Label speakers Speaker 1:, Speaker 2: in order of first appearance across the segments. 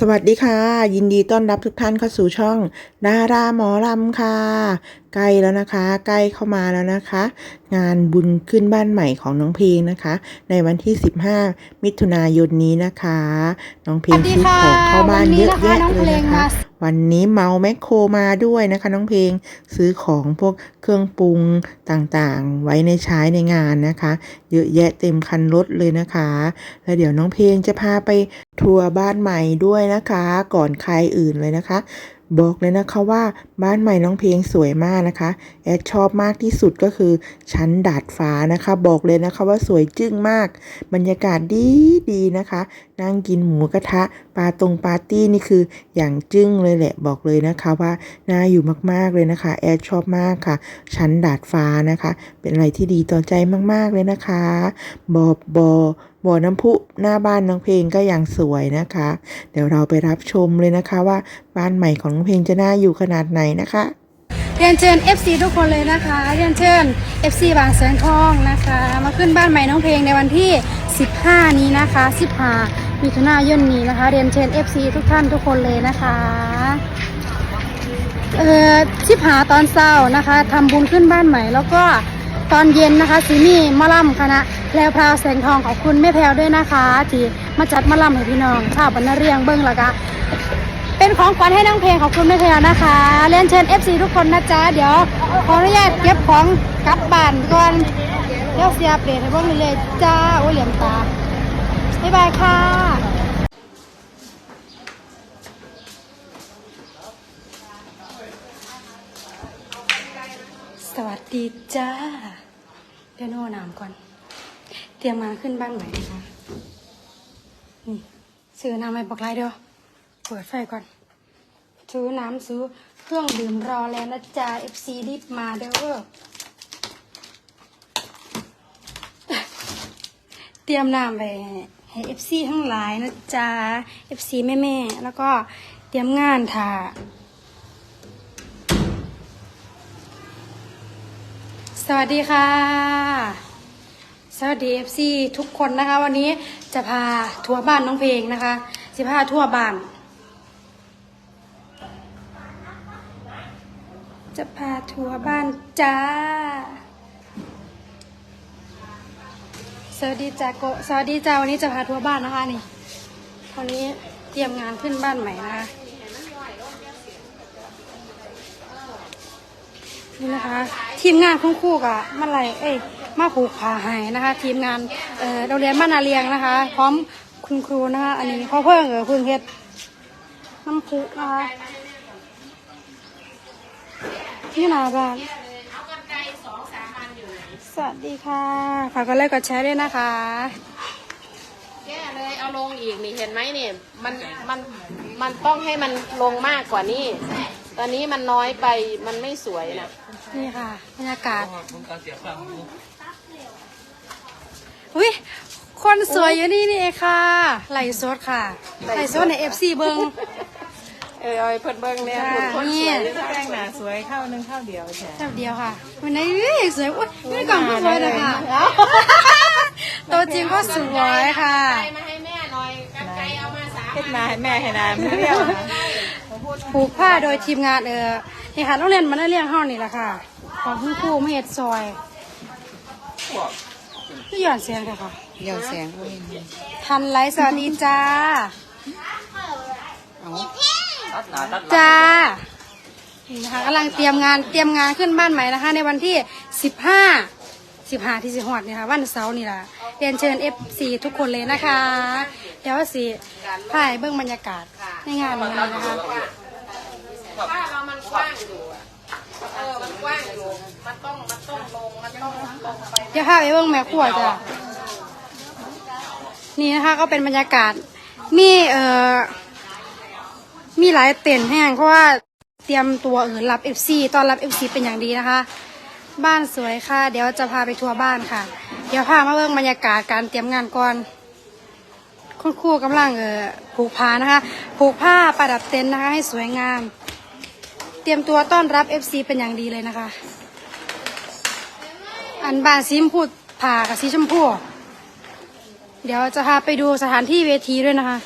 Speaker 1: สวัสดีค่ะ ยินดีต้อนรับทุกท่านเข้าสู่ช่องดาราหมอลำค่ะ ใกล้แล้วนะคะ ใกล้เข้ามาแล้วนะคะงานบุญขึ้นบ้านใหม่ของน้องเพลงนะคะ ในวันที่ 15 มิถุนายนนี้นะคะ น้องเพลง
Speaker 2: สวัสดี
Speaker 1: ซื้อ
Speaker 2: ค่ะ
Speaker 1: ของเข้าบ้านเยอะ
Speaker 2: วันนี้นะคะ
Speaker 1: แยะ
Speaker 2: น้อง
Speaker 1: เลย
Speaker 2: เพลง
Speaker 1: นะคะ
Speaker 2: มา
Speaker 1: วันนี้เมาแมคโครมาด้วยนะคะ น้องเพลงซื้อของพวกเครื่องปรุงต่างๆ ไว้ในใช้ในงานนะคะ เยอะแยะเต็มคันรถเลยนะคะ แล้วเดี๋ยวน้องเพลงจะพาไปทัวร์บ้านใหม่ด้วยนะคะ ก่อนใครอื่นเลยนะคะ บอกเลยนะคะว่าบ้านใหม่น้องเพลงสวยมากนะคะ แอดชอบมากที่สุดก็คือชั้นดาดฟ้านะคะ บอกเลยนะคะว่าสวยจึ้งมาก บรรยากาศดีดีนะคะ นั่งกินหมูกระทะปาตรงปาร์ตี้นี่คืออย่างจึ้งเลยแหละบอกเลยนะคะว่าน่าอยู่มากๆเลยนะคะ แอดชอบมากค่ะ ชั้นดาดฟ้านะคะ เป็นอะไรที่ดีต่อใจมากๆเลยนะคะ บอบบอ น้ำพุหน้าบ้านน้องเพลงก็อยังสวยนะคะ เดี๋ยวเราไปรับชมเลยนะคะว่าบ้านใหม่ของน้องเพลงจะน่าอยู่ขนาดไหนนะคะ
Speaker 2: เรียนเชิญ FC ทุกคนเลยนะคะเรียนเชิญ FC บางแสนทองนะคะ มาขึ้นบ้านใหม่น้องเพลงในวันที่ 15 นี้นะคะ 15มิถุนายนนี้นะคะ เรียนเชิญ FC ทุกท่านทุกคนเลยนะคะเอ่อชิบหาตอนเช้านะคะทำบุญขึ้นบ้านใหม่แล้วก็ ตอนเย็นนะคะซีนี่มะล่ำคณะแพรวพราวแสงทองขอบคุณแม่แพรวด้วยนะคะที่มาจัดมะล่ำให้พี่น้องชาวบรรณเรียงเบิ้งละกะเป็นของขวัญให้น้องเพลงขอบคุณแม่แพรวนะคะเรียนเชิญ FC ทุกคนนะจ๊ะเดี๋ยวขออนุญาตเก็บของกลับบ้านก่อนเดี๋ยวเสียเปลี่ยนให้เบิ่งเลยจ้าโอ้เหลี่ยมตาบ๊ายบายค่ะ สวัส ดีจ้าเดี๋ยวโน่น้ำก่อน เตรียมมาขึ้นบ้านใหม่นะคะ นี่ซื้อน้ำให้บอกไรเดียวเปิดไฟก่อน ซื้อน้ำซื้อเครื่องดื่มรอแล้วนะจ๊ะ FC รีบมาเด้อเตรียมน้ำไปให้ FC ทั้งหลายนะจ๊ะ FC แม่ๆแล้วก็เตรียมงานถ่า สวัสดีค่ะ สวัสดี FC ทุกคนนะคะ วันนี้จะพาทัวร์บ้านน้องเพลงนะคะจะพาทั่วบ้าน จะพาทัวร์บ้านจ้า สวัสดีจ้าโกสวัสดีจ้าวันนี้จะพาทัวร์บ้านนะคะนี่วันนี้เตรียมงานขึ้นบ้านใหม่นะคะ นี่นะคะ ทีมงานคุณครูกะมาไลยเอ้ยมาผูกผาให้นะคะ ทีมงานเอ่อโรงเรียนบ้านนาเรียงนะคะ พร้อมคุณครูนะคะ อันนี้พ่อเพิ่งเออพิ่งเฮ็ดน้ำพุนะคะนี่นาบ้านสวัสดีค่ะ ฝากกดไลค์กดแชร์ด้วยนะคะ
Speaker 3: แกเลยเอาลงอีกนี่เห็นไหมเนี่ยมันมันมันต้องให้มันลงมากกว่านี้ ตอนนี้มันน้อยไปมันไม่สวยนะ
Speaker 2: นี่ค่ะบรรยากาศอุ้ยคนสวยอยู่นี่นี่เองค่ะไหลฟ์สดค่ะไหลฟ์สดในเอฟซีเบิง
Speaker 3: เออเอาไปเพิ่นเบิ้งเนี่ย
Speaker 2: จ้า
Speaker 3: คนสวย
Speaker 2: เนี่ย
Speaker 4: แป้งหนาสวยเข้านึงเข้าเดียวใช่
Speaker 2: แป๊บเดียวค่ะวันนี้เอ้ยสวยอุ้ยนี่กล่องก็สวยเลยค่ะตัวจริงก็สวยค่ะ
Speaker 3: ไปมาให้แม่หน่อยกันไกลเอามาสาม
Speaker 4: เฮ็ดนาให้แม่ให้นาไม่เรียว นะ
Speaker 2: ผูกผ้าโดยทีมงานเออนี่ค่ะโรงเรียนมันได้เรียงห้องนี่แหละค่ะ ของคุณครูไม่เห็ดซอยนี่หย่อนเสียงเลยค่ะ
Speaker 4: เรียวแสง
Speaker 2: ทันไลฟ์สวัสดีจ้าจ้านี่นะคะกำลังเตรียมงานเตรียมงานขึ้นบ้านใหม่นะคะ ในวันที่สิบห้าสิบห้าที่สิหอดนี่ค่ะวันเสาร์นี่ล่ะเรียนเชิญ F4 ทุกคนเลยนะคะ เดี๋ยวสิพายเบื้องบรรยากาศในงานนี้นะคะ
Speaker 3: บ้านเรามันกว้างอยู่อะเออ มันกว้างอยู่ มันต้อง มันต้องลง มันต้องลงไป
Speaker 2: เดี๋ยวพาไปเบื้องแม่ครัวจ้ะนี่นะคะก็เป็นบรรยากาศ มีเอ่อ มีหลายเต็นท์แห้งเพราะว่าเตรียมตัวเออรับ FC ตอนรับ FC เป็นอย่างดีนะคะ บ้านสวยค่ะ เดี๋ยวจะพาไปทัวร์บ้านค่ะ เดี๋ยวพามาเบิ่งบรรยากาศการเตรียมงานก่อนคุณครูกำลังเออผูกผ้านะคะ ผูกผ้าประดับเต็นท์นะคะ ให้สวยงามเตรียมตัวต้อนรับเอฟซีเป็นอย่างดีเลยนะคะ อันบานสีมพูดผ่ากับซีชมพู เดี๋ยวจะพาไปดูสถานที่เวทีด้วยนะคะ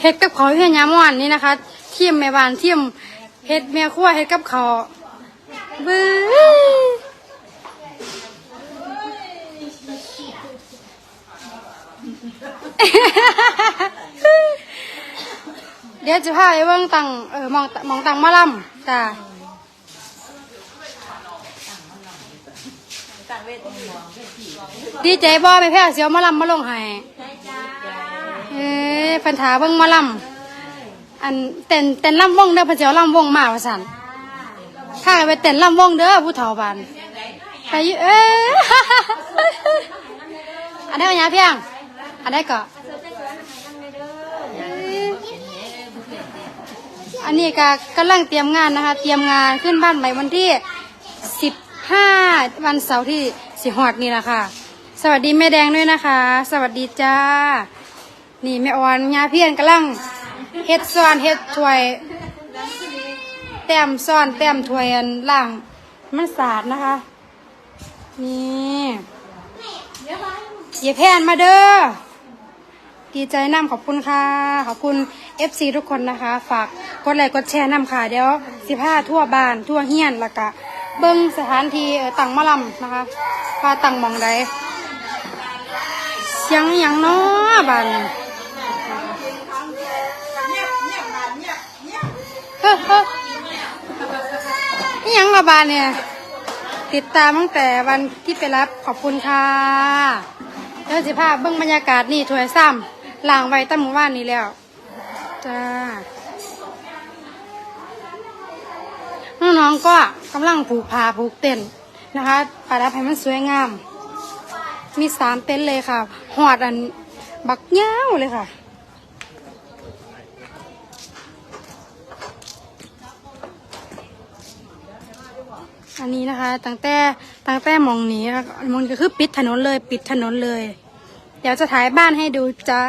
Speaker 2: เฮ็ดกับเขาเพื่อนยามวันนี่นะคะ เทียมแม่บานเทียมเฮ็ดแม่ขั้วเฮ็ดกับเขาบื้อ เดี๋ยวจะพาไปเบิ่งตังเออมองมองตังหมาลำจ้าดีใจบ่ไปแพ้เสียวหมาลำมาลงให้เอ้ยเพันถาเบิ่งหมาลำอันเต้นเต้นลำวงเด้อเพันเสียวลำวงมาว่าสั่นข้าไปเต้นลำวงเด้อผู้เฒ่าบานไปอยู่เอ้ยอันได้ปัญญาเพียงอันได้ก็ อันนี้ก็กำลังเตรียมงานนะคะ เตรียมงานขึ้นบ้านใหม่วันที่สิบห้าวันเสาร์ที่สิหอดนี่แหละค่ะ สวัสดีแม่แดงด้วยนะคะ สวัสดีจ้า นี่แม่ออนยาเพียนกำลังเฮ็ดซ้อนเฮ็ดถ้วย แต้มซ้อนแต้มถ้วยอันล่างมันสาดนะคะ นี่อย่าแพนมาเด้อ ดีใจน้ำขอบคุณค่ะ ขอบคุณ FC ทุกคนนะคะ ฝากกดไลค์กดแชร์น้ำค่ะ เดี๋ยวสิพาทั่วบ้านทั่วเฮียนแล้วก็เบิ้งสถานที่เอ่อตังมะลำนะคะว่าตังหมองใดเสียงอหย่างเนาะบ้านนี้เฮ้อเฮ้ออหยังละบ้านเนี่ย ติดตามตั้งแต่วันที่ไปรับขอบคุณค่ะเดี๋ยวสิภาพเบื้องบรรยากาศนี่ถวยซ้ำ ล่างไว้ตั้งหมู่บ้านนี้แล้ว จ้า น้องๆก็กำลังผูกผ้าผูกเต็นท์นะคะประดับให้มันสวยงาม มีสามเต็นท์เลยค่ะ หอดอันบักเง้าวเลยค่ะอันนี้นะคะตั้งแต่ตั้งแต่มองนี้มองนี้ก็คือปิดถนนเลย ปิดถนนเลย เดี๋ยวจะถ่ายบ้านให้ดูจ้า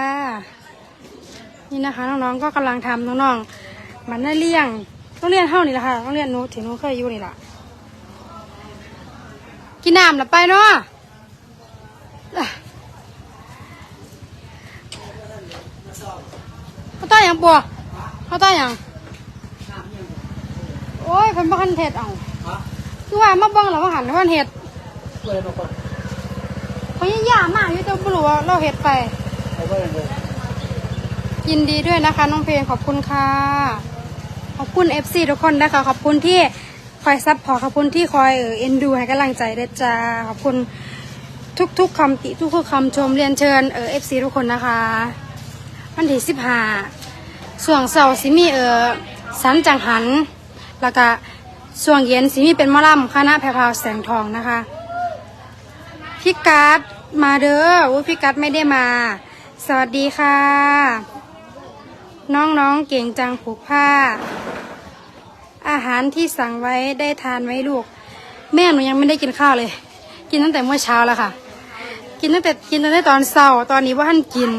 Speaker 2: นี่นะคะน้องๆก็กำลังทำน้องๆมันได้เลี้ยงต้องเรียนเท่านี้แหละค่ะต้องเรียนหนูถึงหนูเคยอยู่นี่แหละกินน้ำหลับไปเนาะอะเขาต้าอย่างปัวเขาต้าอย่างโอ้ยเพิ่นบ่คันเทศเอาคือว่ามาเบิ่งแล้วว่าหันว่าเห็ด เขายังยามากอยู่แต่ไม่รู้ว่าเราเห็ดไปยินดีด้วยนะคะ น้องเพลงขอบคุณค่ะ ขอบคุณเอฟซีทุกคนนะคะขอบคุณที่คอยซัพพอร์ตขอบคุณที่คอยเออเอ็นดูให้กำลังใจด้วยจ้าขอบคุณทุกๆคำติทุกๆคำชมเรียนเชิญเออเอฟซีทุกคนนะคะวันที่สิบห้าส่วงเสาร์สิมีเออสันจังหัน แล้วก็ส่วงเย็นสิมีเป็นมอลำคณะแพรพราวแสงทองนะคะ พี่กัดมาเด้ออุ้ยพี่กัดไม่ได้มา สวัสดีค่ะ น้องๆเก่งจังผูกผ้า อาหารที่สั่งไว้ได้ทานไหมลูก แม่หนูยังไม่ได้กินข้าวเลย กินตั้งแต่เมื่อเช้าแล้วค่ะ กินตั้งแต่กินตั้งแต่ตอนเช้าตอนนี้ว่าท่านกิน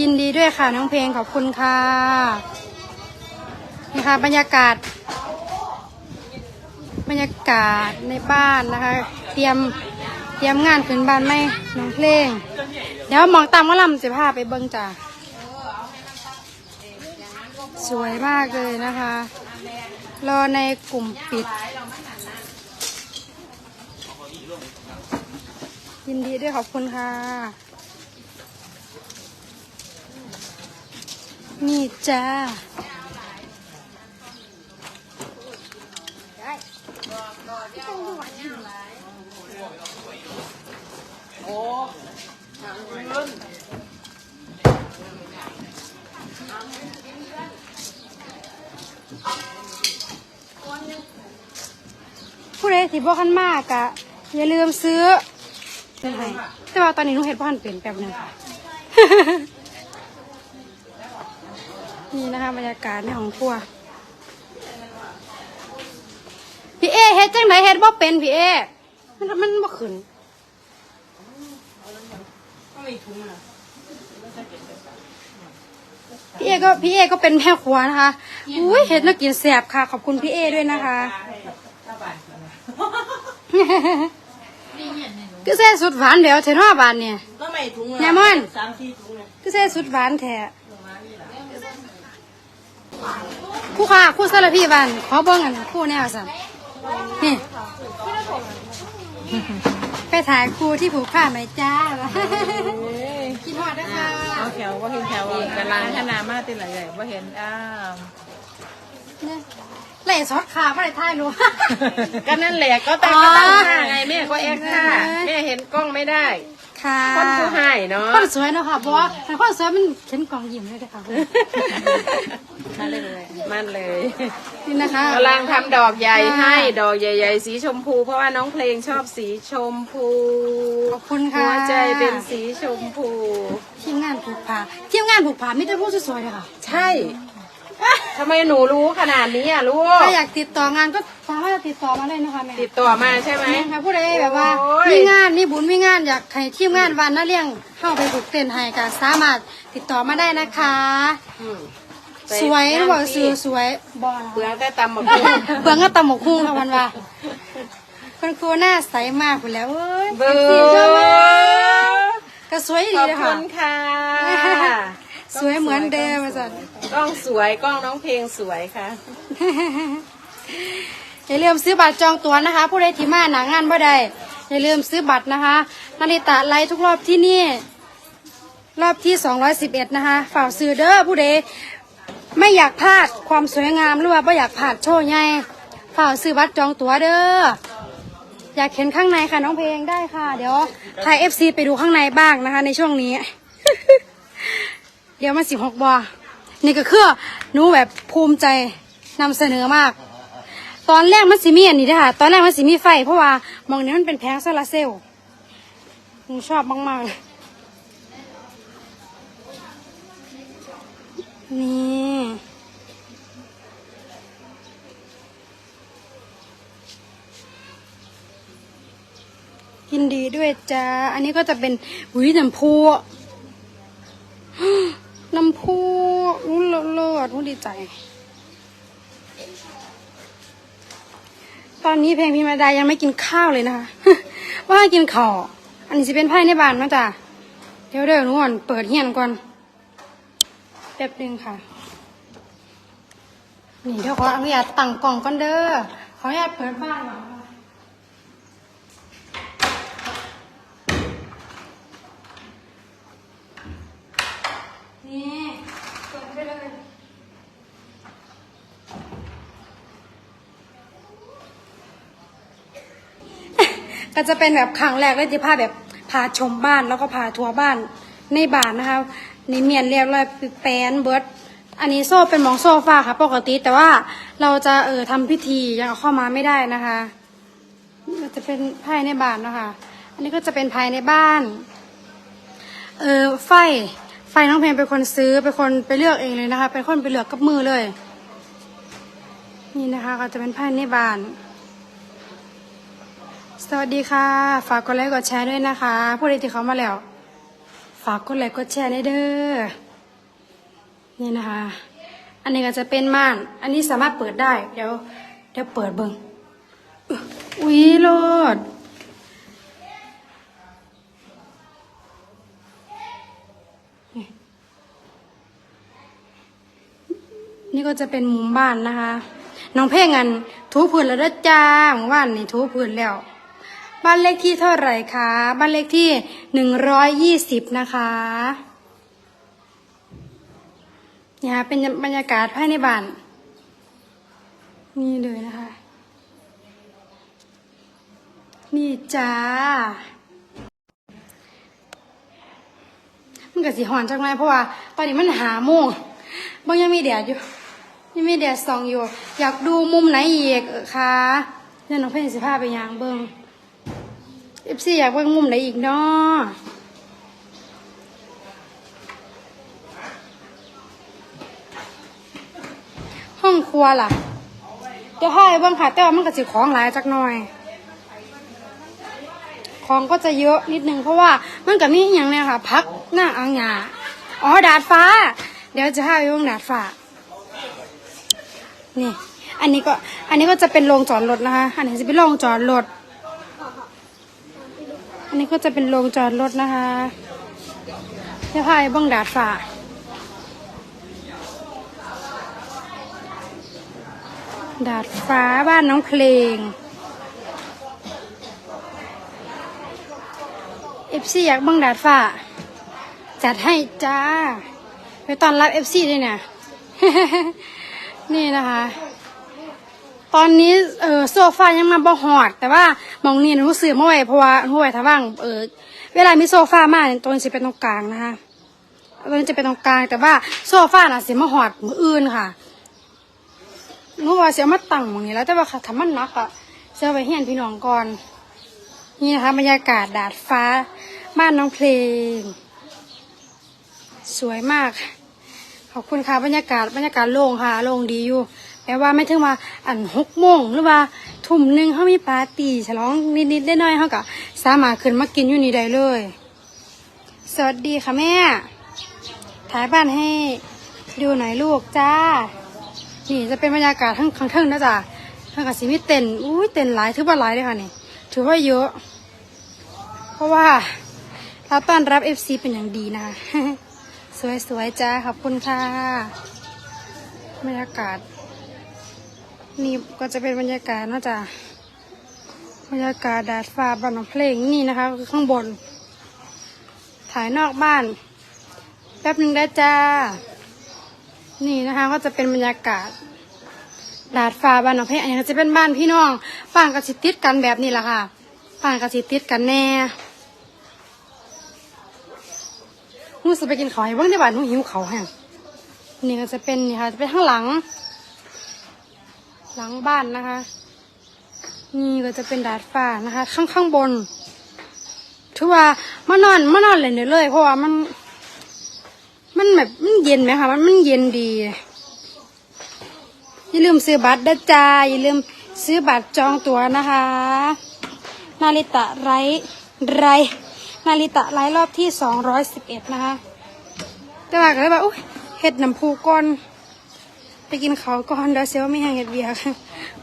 Speaker 2: ยินดีด้วยค่ะน้องเพลงขอบคุณค่ะนี่ค่ะบรรยากาศ บรรยากาศในบ้านนะคะ เตรียม เตรียมงานขึ้นบ้านไหมน้องเพลง เดี๋ยวมองตามว่าลำจะพาไปเบิ้งจ้าสวยมากเลยนะคะ รอในกลุ่มปิด ยินดีด้วยขอบคุณค่ะ นี่จ้า ผู้ใดที่บ่คันมากอะอย่าลืมซื้อเป็นไงแต่ว่าตอนนี้หนุเห็ดบ่คันเปลี่ยนแป๊บหนึงค่ะ นี่นะคะบรรยากาศในของครัว พี่เอเฮ็ดจังไหนเฮ็ดบ่เป็นพี่เอ มันมันบ่ขึ้น พี่เอก็พี่เอก็เป็นแม่ครัวนะคะอุ้ยเฮ็ดแล้วกินแซ่บค่ะ ขอบคุณพี่เอด้วยนะคะก็ใส่สุดหวานเดี๋ยวเทนอบ้านเนี่ย
Speaker 4: ก็ไม่ถุง
Speaker 2: ยายม่อน
Speaker 4: สามสี่ถุงเลย
Speaker 2: ก็ใส่สุดหวานแท้คู่ค่ะคู่สารพีบ้านขอเบิ่งกันคู่แนวสั่นนี่ไปถ่ายครูที่ผูกผ้าไหมจ้าคิดฮอดนะคะ
Speaker 4: เอาแถ วว่าเห็นแถวกำลังขนาดมากติดหลายใหญ่ว่าเห็นอ้าว
Speaker 2: เนี่ยไหล่ซอสขาไม่ได้ถ่ายรู้
Speaker 3: ก็นั่นแหละก็ตั้ง
Speaker 2: อ๋อ
Speaker 3: ก็ตั้งท่าไงแม่ก็แอคท่า
Speaker 2: เออ
Speaker 3: แม่เห็นกล้องไม่ได้
Speaker 2: ค่ะ
Speaker 3: คนผู้ให้เนาะ
Speaker 2: คนสวยเนาะค่ะเพราะว่าแต่คนสวยมันเข็นกล่องยิ้มเลยค่ะ
Speaker 4: มาเลยเลย
Speaker 3: มันเลย
Speaker 2: นี่นะคะ
Speaker 3: กำลังทำดอกใหญ่ให้ดอกใหญ่ๆ สีชมพู เพราะว่าน้องเพลงชอบสีชมพู
Speaker 2: ขอบคุณค่ะ
Speaker 3: หัวใจเป็นสีชมพู
Speaker 2: ทีมงานผูกผ้าทีมงานผูกผ้าไม่ได้พูดสวยๆเลยค่ะ
Speaker 3: ใช่ ทำไมหนูรู้ขนาดนี้อะลูก
Speaker 2: ถ้าอยากติดต่องานก็สามารถติดต่อมาได้นะคะแม่
Speaker 3: ติดต่อมาใช่ไหม
Speaker 2: แม่ค่ะผู้ใดแบบว่า
Speaker 3: โอ้ย
Speaker 2: มีงานมีบุญมีงานอยากให้ทีมงานวันน่าเลี้ยงเข้าไปผูกเต้นให้ก็สามารถติดต่อมาได้นะคะ
Speaker 3: อืม
Speaker 2: สวย
Speaker 3: ไป
Speaker 2: บอกซื้อสวยบอ
Speaker 3: เปลืองแต่ตำหมก
Speaker 2: เบืองก็ตำหมกหุ้งค่ะวันว่าคุณครูหน้าใสมากคุณแล้วเอ้ย
Speaker 3: เบอ
Speaker 2: สีชอบมาก
Speaker 3: ร์
Speaker 2: ก็สวย
Speaker 3: ข
Speaker 2: ดี
Speaker 3: อบ
Speaker 2: นะ
Speaker 3: คุ
Speaker 2: ค่ะ
Speaker 3: ณค่ะ
Speaker 2: สวยเหมือนเดิมอาจารย์
Speaker 3: กล้องสวยกล้องน้องเพลงสวยค่ะ
Speaker 2: อย่าลืมซื้อบัตรจองตั๋วนะคะ ผู้ใดที่มาหนางานบ่ได้อย่าลืมซื้อบัตรนะคะนาริตะไลฟ์ทุกรอบที่นี่ รอบที่ 211 นะคะฝากซื้อเด้อผู้ใดไม่อยากพลาดความสวยงามหรือว่าไม่อยากพลาดโชว์ใหญ่ฝากซื้อบัตรจองตั๋วเด้ออยากเห็นข้างในค่ะน้องเพลงได้ค่ะ เดี๋ยวไทยเอฟซีไปดูข้างในบ้างนะคะ ในช่วงนี้ เดี๋ยวมาสิบหกบอนี่ก็คือหนูแบบภูมิใจนำเสนอมาก ตอนแรกมันสิมีอันนี้ด้ค่ะ ตอนแรกมันสิมีไฟ เพราะว่ามองนี้มันเป็นแผงโซลาร์เซลล์หนูชอบมากๆเลยนี่ยินดีด้วยจ้า อันนี้ก็จะเป็นหุยน้ำพุ น้ำพุอุ้เลิศรู้ดีใจ ตอนนี้เพลงพิมพ์ดายังไม่กินข้าวเลยนะคะ ว่ากินข้าวอันนี้จะเป็นไพ่ในบ้านนะจ๊ะเดี๋ยวเดี๋ยวนูก่อนเปิดเฮียนก่อนแป๊บหนึงค่ะ นี่เดี๋ยวขออนุญาตตั้งกล่องก่อนเด้อขออนุญาตเปิดบ้านก่อน นี่เปิดไปเลย ก็จะเป็นแบบครั้งแรกเลยที่พาแบบพาชมบ้านแล้วก็พาทัวร์บ้านในบ้านนะคะในเมียนเรียบร้อยแปนเบิร์ดอันนี้โซ่เป็นหมองโซฟาค่ะ ปกติแต่ว่าเราจะเออทำพิธียังเอาเข้ามาไม่ได้นะคะจะเป็นภายในบ้านเนาะคะอันนี้ก็จะเป็นภายในบ้าน เออไฟ ไฟน้องเพลงเป็นคนซื้อเป็นคนไปเลือกเองเลยนะคะ เป็นคนไปเลือกกับมือเลย นี่นะคะก็จะเป็นภาในบ้าน สวัสดีค่ะ ฝากกดไลค์กดแชร์ด้วยนะคะผู้ใดที่เขามาแล้ว ฝากกดไลค์กดแชร์ได้เด้อนี่นะคะ อันนี้ก็จะเป็นม่าน อันนี้สามารถเปิดได้ เดี๋ยวเดี๋ยวเปิดเบิงอึ๊ะอุ๊ยโลด นี่ก็จะเป็นมุมบ้านนะคะ น้องเพ่งอันถูพื้นแล้วด้จ้าหมู่บ้านนี่ถูพื้นแล้ว บ้านเลขที่เท่าไหร่คะ บ้านเลขที่หนึ่งร้อยยี่สิบนะคะเนี่ยค่ะเป็นบรรยากาศภายในบ้าน นี่เลยนะคะ นี่จ้ามันก็สีหอนจังเลยเพราะว่า ตอนนี้มันหาโมงบางยังมีแดดอยู่ ยังมีแดดส่องอยู่ อยากดูมุมไหนอีกคะเนี่ยน้องเพ่นสิพาไปยางเบิงเอฟซีอยากเบิ่งมุมไหนอีกเนาะห้องครัวล่ะเดี๋ยวให้เบิ่งค่ะแต่ว่ามันก็สิของหลายจักหน่อยของก็จะเยอะนิดนึงเพราะว่ามันก็มีอย่างเนี่ยค่ะ พักหน้าอ่างหยาอ๋อดาดฟ้า เดี๋ยวจะให้ไปเบิ่งดาดฟ้า นี่ อันนี้ก็ อันนี้ก็จะเป็นโรงจอดรถนะคะ อันนี้จะเป็นโรงจอดรถ อันนี้ก็จะเป็นโรงจอดรถนะคะเดี๋ยวพายบ้องดาดฟ้าดาดฟ้าบ้านน้องเพลงเอฟซีอยากเบังดาดฟ้า จัดให้จ้า ไปตอนรับเอฟซีด้วยเนี่ย นี่นะคะ ตอนนี้เออโซฟายังมาบ่หอด แต่ว่ามองนี่หนูซื้อมาไว้เพราะว่าหนูไว้ถ้าว่างเออเวลามีโซฟามาเนี่ยตัวนี้จะเป็นตรงกลางนะคะตัวนี้จะเป็นตรงกลาง แต่ว่าโซฟาน่ะสิมาหอดมืออื่นค่ะหนูว่าเสียมาตั้งมองนี้แล้วแต่ว่าค่ะถ้ามันนักอะเสียไว้เฮียนพี่น้องก่อน นี่นะคะบรรยากาศดาดฟ้าบ้านน้องเพลง สวยมาก อบคุณค่ะบรรยากาศบรรยากาศโล่งค่ะโล่งดีอยู่แต่ว่าไม่ถึงว่าอันหกโมงหรือว่าทุ่มหนึ่งเขามีปาร์ตี้ฉลองนิดๆได้น้อยเขาก็สามารถขึ้นมากินอยู่นี่ได้เลย สวัสดีค่ะแม่ถ่ายบ้านให้ดูหน่อยลูกจ้า นี่จะเป็นบรรยากาศทั้งข้างเทิงนะจ๊ะทั้งกับสีมีเต็นอุ้ยเต็นหลายถือว่าหลายเลยค่ะนี่ถือว่าเยอะ เพราะว่าเราต้อนรับเอฟซีเป็นอย่างดีนะคะ สวยๆจ้าขอบคุณค่ะบรรยากาศ นี่ก็จะเป็นบรรยากาศนะจ๊ะบรรยากาศดาดฟ้าบ้านของเพลงนี่นะคะคือข้างบน ถ่ายนอกบ้าน แป๊บหนึ่งได้จ้า นี่นะคะก็จะเป็นบรรยากาศดาดฟ้าบ้านของเพลงอันนี้จะเป็นบ้านพี่น้องบ้านกระสิติดกันแบบนี้แหละค่ะบ้านกระสิติดกันแน่ห นูจะไปกินข้าวให้เบิ่งได้บ้านหนูหิวข้าแห้งนี่ก็จะเป็นนี่ค่ะ จะเป็นข้างหลัง หลังบ้านนะคะ นี่ก็จะเป็นดาดฟ้านะคะ ข้างข้างบนถือว่ามานอนมานอนเลยเนี่ยเลย เพราะว่ามัน มันแบบมันเย็นไหมคะมันมันเย็นดีอย่าลืมซื้อบัตรนะจ้าอย่าลืมซื้อบัตรจองตั๋วนะคะ นาริตะไรไรนาริตะไรรอบที่สองร้อยสิบเอ็ดนะคะ แต่ว่าก็เลยแบบอุ้ยเห็ดน้ำพูก่อน ไปกินเขาก่อนเดี๋ยวเซลไม่ให้เห็ดเบียร์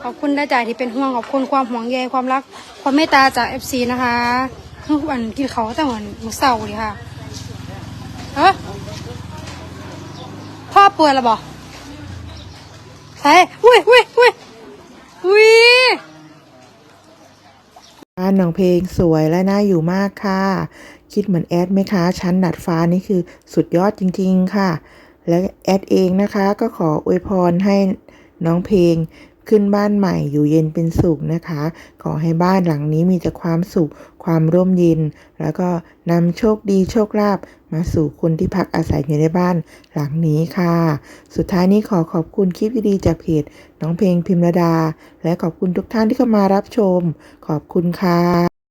Speaker 2: ขอบคุณได้จ่ายที่เป็นห่วงขอบคุณความห่วงใยความรัก ความเมตตาจากเอฟซีนะคะคือวันกินเขาวแต่วันมือเสาร์เลยค่ะเออพ่อเปื่อยแล้วบอกใช่อุ้ยอุ้ยอุ้ยอุ้ย
Speaker 1: บ้านน้องเพลงสวยและน่าอยู่มากค่ะ คิดเหมือนแอดไหมคะ ชั้นดัดฟ้านี่คือสุดยอดจริง ๆ ค่ะ และแอดเองนะคะ ก็ขออวยพรให้น้องเพลง ขึ้นบ้านใหม่อยู่เย็นเป็นสุขนะคะ ขอให้บ้านหลังนี้มีแต่ความสุข ความร่มเย็น แล้วก็นำโชคดีโชคลาภมาสู่คนที่พักอาศัยอยู่ในบ้านหลังนี้ค่ะ สุดท้ายนี้ขอขอบคุณคลิปดีๆจากเพจน้องเพลงพิมรดา และขอบคุณทุกท่านที่เข้ามารับชม ขอบคุณค่ะ